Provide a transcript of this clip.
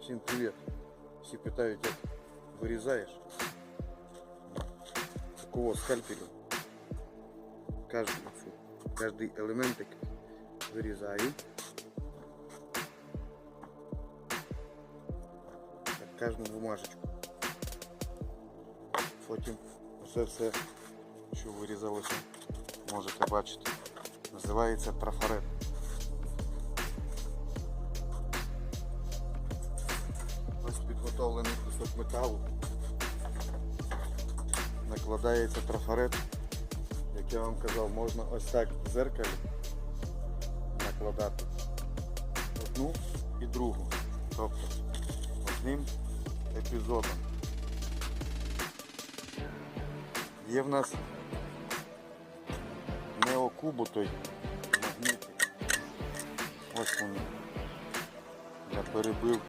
Всім привіт. Всі питають, як вирізаєш. Такого скальпелю. Кожний, фу, кожний елементик вирізаю. Так, кожну бумажечку. Потім все все, що вирізалося, можете бачити. Називається трафарет. Ось підготовлений кусок металу. Накладається трафарет. Як я вам казав, можна ось так в зеркалі накладати одну і другу. Тобто одним епізодом. Є в нас неокубу той магнитик. Ось вони. Я перебив